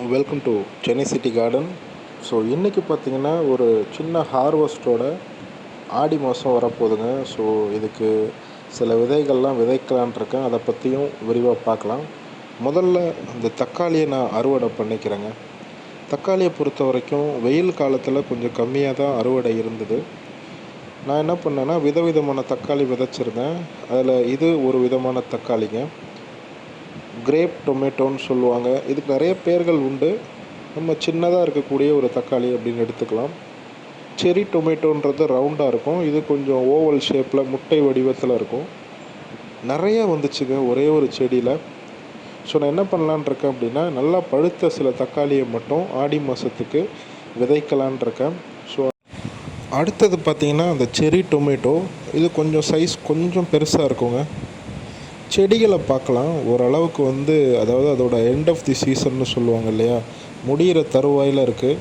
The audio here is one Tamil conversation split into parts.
Welcome to Chennai city garden so இன்றைக்கி பார்த்தீங்கன்னா ஒரு சின்ன ஹார்வெஸ்ட்டோட ஆடி மாதம் வரப்போகுதுங்க. ஸோ இதுக்கு சில விதைகள்லாம் விதைக்கலான் இருக்கேன். அதை பற்றியும் விரிவாக பார்க்கலாம். முதல்ல இந்த தக்காளியை நான் அறுவடை பண்ணிக்கிறேங்க. தக்காளியை பொறுத்த வரைக்கும் வெயில் காலத்தில் கொஞ்சம் கம்மியாக தான் அறுவடை இருந்தது. நான் என்ன பண்ணேன்னா விதவிதமான தக்காளி விதைச்சிருந்தேன். அதில் இது ஒரு விதமான தக்காளிங்க. கிரேப் டொமேட்டோன்னு சொல்லுவாங்க. இதுக்கு நிறைய பேர்கள் உண்டு. நம்ம சின்னதாக இருக்கக்கூடிய ஒரு தக்காளி அப்படின்னு எடுத்துக்கலாம். செரி டொமேட்டோன்றது ரவுண்டாக இருக்கும். இது கொஞ்சம் ஓவல் ஷேப்பில் முட்டை வடிவத்தில் இருக்கும். நிறைய வந்துச்சுங்க ஒரே ஒரு செடியில். ஸோ நான் என்ன பண்ணலான் இருக்கேன் அப்படின்னா நல்லா பழுத்த சில தக்காளியை மட்டும் ஆடி மாதத்துக்கு விதைக்கலான் இருக்கேன். ஸோ அடுத்தது பார்த்திங்கன்னா அந்த செரி டொமேட்டோ இது கொஞ்சம் சைஸ் கொஞ்சம் பெருசாக இருக்குங்க. செடிகளை பார்க்கலாம். ஓரளவுக்கு வந்து அதாவது அதோட எண்ட் ஆஃப் தி சீசன்னு சொல்லுவாங்க இல்லையா? முடிகிற தருவாயில் இருக்குது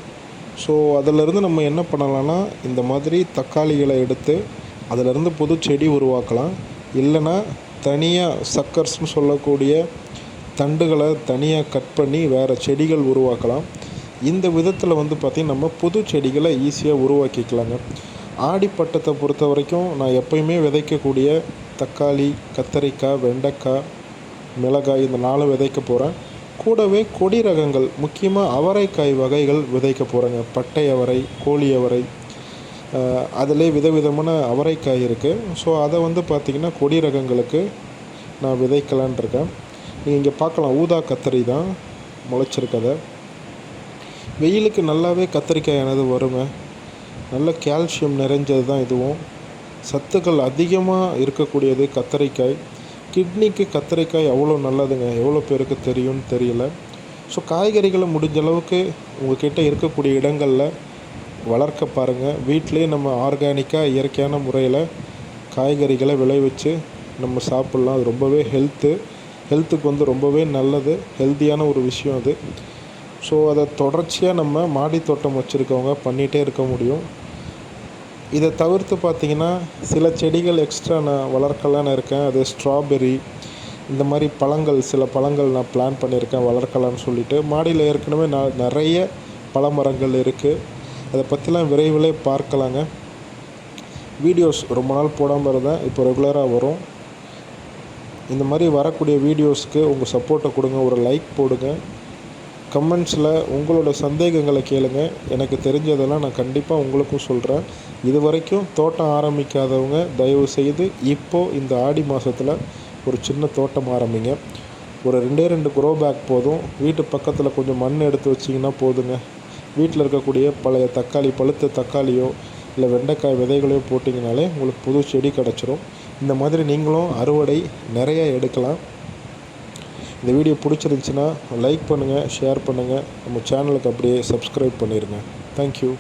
ஸோ அதிலிருந்து நம்ம என்ன பண்ணலாம்னா இந்த மாதிரி தக்காளிகளை எடுத்து அதிலிருந்து புது செடி உருவாக்கலாம். இல்லைன்னா தனியாக சக்கர்ஸ்னு சொல்லக்கூடிய தண்டுகளை தனியாக கட் பண்ணி வேறு செடிகள் உருவாக்கலாம். இந்த விதத்தில் வந்து பார்த்திங்கன்னா நம்ம புது செடிகளை ஈஸியாக உருவாக்கிக்கலாங்க. ஆடிப்பட்டத்தை பொறுத்த வரைக்கும் நான் எப்பயுமே விதைக்கக்கூடிய தக்காளி கத்தரிக்காய் வெண்டைக்காய் மிளகாய் இந்த நாலு விதைக்க போகிறேன் கூடவே கொடி ரகங்கள் முக்கியமாக அவரைக்காய் வகைகள் விதைக்க போகிறேங்க பட்டை அவரை கோழி அவரை அதிலே விதவிதமான அவரைக்காய் இருக்குது ஸோ அதை வந்து பார்த்திங்கன்னா கொடி ரகங்களுக்கு நான் விதைக்கலான் இருக்கேன். நீங்கள் இங்கே பார்க்கலாம். ஊதா கத்தரி தான் முளைச்சிருக்கதை. வெயிலுக்கு நல்லாவே கத்திரிக்காய் எனது வருங்க நல்ல கால்சியம் நிறைஞ்சது தான் இதுவும். சத்துக்கள் அதிகமாக இருக்கக்கூடியது கத்தரிக்காய். கிட்னிக்கு கத்தரிக்காய் அவ்வளோ நல்லதுங்க. எவ்வளோ பேருக்கு தெரியும்னு தெரியல. ஸோ காய்கறிகளை முடிஞ்ச அளவுக்கு உங்கள்கிட்ட இருக்கக்கூடிய இடங்களில் வளர்க்க பாருங்கள் வீட்டிலே நம்ம ஆர்கானிக்காக இயற்கையான முறையில் காய்கறிகளை விளைவிச்சு நம்ம சாப்பிட்லாம். அது ரொம்பவே ஹெல்த்து ஹெல்த்துக்கு வந்து ரொம்பவே நல்லது. ஹெல்த்தியான ஒரு விஷயம் அது. ஸோ அதை தொடர்ச்சியாக நம்ம மாடி தோட்டம் வச்சுருக்கவங்க பண்ணிகிட்டே இருக்க முடியும். இதை தவிர்த்து பார்த்திங்கன்னா சில செடிகள் எக்ஸ்ட்ரா நான் வளர்க்கலான்னு இருக்கேன். அது ஸ்ட்ராபெரி இந்த மாதிரி பழங்கள் சில பழங்கள் நான் பிளான் பண்ணியிருக்கேன் வளர்க்கலான்னு சொல்லிட்டு. மாடியில் ஏற்கனவே நான் நிறைய பழமரங்கள் இருக்குது அதை பற்றிலாம் விரைவில் பார்க்கலாங்க. வீடியோஸ் ரொம்ப நாள் போடாமல் இருந்தேன். இப்போ ரெகுலராக வரும். இந்த மாதிரி வரக்கூடிய வீடியோஸ்க்கு உங்கள் சப்போர்ட்டை கொடுங்க. ஒரு லைக் போடுங்க. கமெண்ட்ஸில் உங்களோட சந்தேகங்களை கேளுங்க. எனக்கு தெரிஞ்சதெல்லாம் நான் கண்டிப்பாக உங்களுக்கும் சொல்கிறேன் இது வரைக்கும் தோட்டம் ஆரம்பிக்காதவங்க தயவு செய்து இப்போது இந்த ஆடி மாதத்தில் ஒரு சின்ன தோட்டம் ஆரம்பிங்க. ஒரு ரெண்டே ரெண்டு க்ரோ பேக் போதும். வீட்டு பக்கத்தில் கொஞ்சம் மண் எடுத்து வச்சிங்கன்னா போதுங்க. வீட்டில் இருக்கக்கூடிய பழைய தக்காளி பழுத்த தக்காளியோ இல்லை வெண்டைக்காய் விதைகளையோ போட்டிங்கனாலே உங்களுக்கு புது செடி கிடச்சிரும். இந்த மாதிரி நீங்களும் அறுவடை நிறைய எடுக்கலாம். இந்த வீடியோ பிடிச்சிருந்துச்சின்னா லைக் பண்ணுங்கள் ஷேர் பண்ணுங்கள் நம்ம சேனலுக்கு அப்படியே சப்ஸ்கிரைப் பண்ணிடுங்க தேங்க்யூ